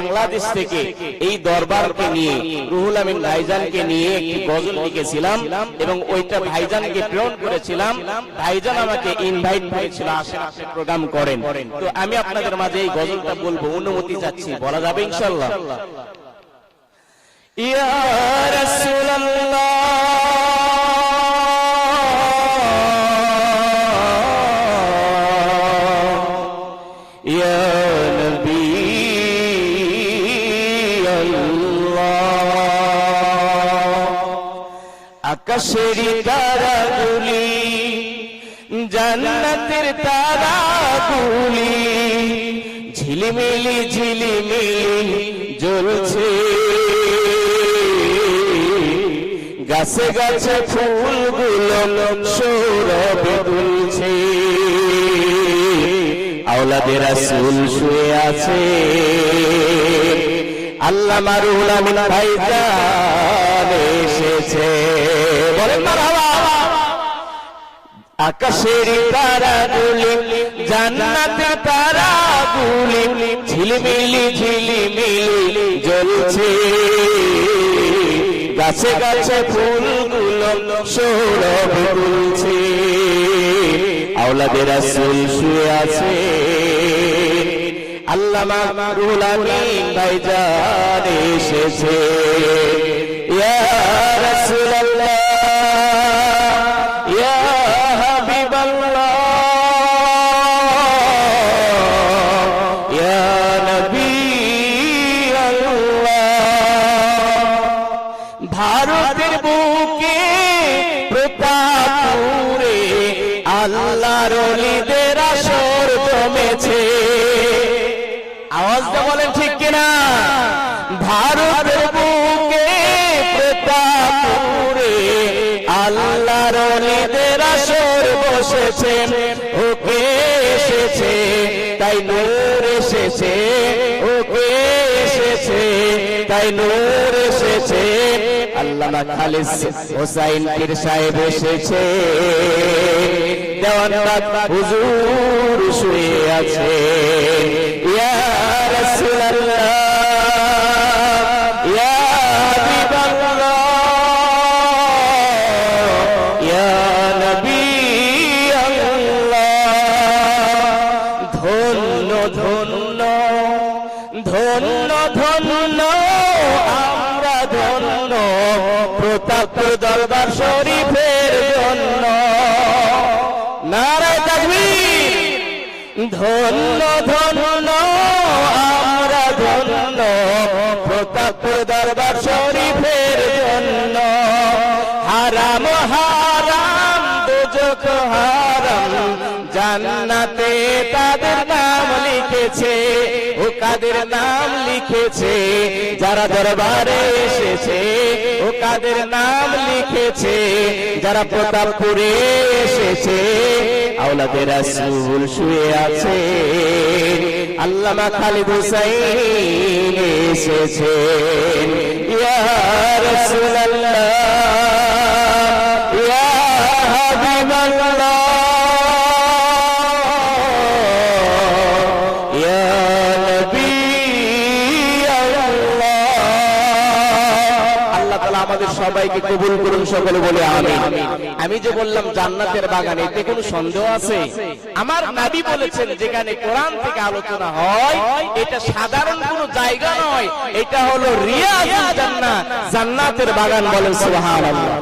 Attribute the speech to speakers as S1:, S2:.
S1: বাংলাদেশ থেকে এই দরবারকে নিয়ে, রুহুল আমিন ভাইজানকে নিয়ে একটি গজল লিখেছিলাম এবং ওইটা ভাইজানকে প্রেরণ করেছিলাম। ভাইজান আমাকে ইনভাইট করেছিল প্রোগ্রাম করেন। তো আমি আপনাদের মাঝে এই গজলটা বলব, অনুমতি চাচ্ছি, বলা যাবে ইনশাল্লাহ ইয়া রাসূলুল্লাহ। আকাশের তারাগুলি, জান্নাতের তারাগুলি, ঝিলিমিলি ঝিলিমিলি জ্বলছে। গাছে গাছে ফুলগুলো সৌরভে দুলছে। আওলাদের রাসূল শুয়ে আছে। আল্লাহ মারুল আমিন ভাইজান এসেছে। বলেন মারহাবা। আকাশের তারাগুলি, জান্নাতের তারাগুলি, ঝিলিমিলি ঝিলিমিলি জ্বলছে। গাছে গাছে ফুলগুলো সৌরভ তুলছে আওলাদের রাসূল শুয়ে আছে। আল্লামা রুহুল আমিন ভাইজান এসেছে। ইয়া রাসূলুল্লাহ, ইয়া হাবিবাল্লাহ, ইয়া নবী ভারতের বুকে প্রতাপুরে আল্লাহর অলিদের কিনা ভারতের বুকে প্রতাপুরে আল্লাহর অলিদের আসর বসেছে। ওকে এসেছে, তাই নূর এসেছে। ওকে এসেছে, তাই নূর এসেছে। আল্লামা খালিস হোসাইন পীর সাহেব এসেছে। দেওয়ানবাগ হুজুর শুয়ে আছে। ইয়া ধন্য ধন্য ধন্য ধন্য আমরা ধন্য। প্রতাপ দরবার শরীফের জন্য। নারায় তাকবীর। ধন্য ধন্য, আমরা ধন্য। প্রতাপ দরবার শরীফের জন্য। হারাম হারাম, দুজক হারাম। জান্নাতে তাদের নাম কাদের নাম লিখেছে? যারা দরবারে এসেছে, ও কাদের নাম লিখেছে? যারা প্রতাপপুরে এসেছে, আওলাদের রাসূল শুয়ে আছে। আল্লামা খালিদ হুসাইন এসেছে। ইয়া রাসূলুল্লাহ, ইয়া হাবিবাল্লাহ। সবাইকে কবুল করুন সকলে বলে আমি আমি যে বললাম জান্নাতের বাগান, এতে কোনো সন্দেহ আছে? আমার নাবি বলেছেন, যেখানে কোরআন থেকে আলোচনা হয়, এটা সাধারণ কোনো জায়গা নয়। এটা হলো রিয়া জান্নাত, জান্নাতের বাগান বলেন সুবহানাল্লাহ।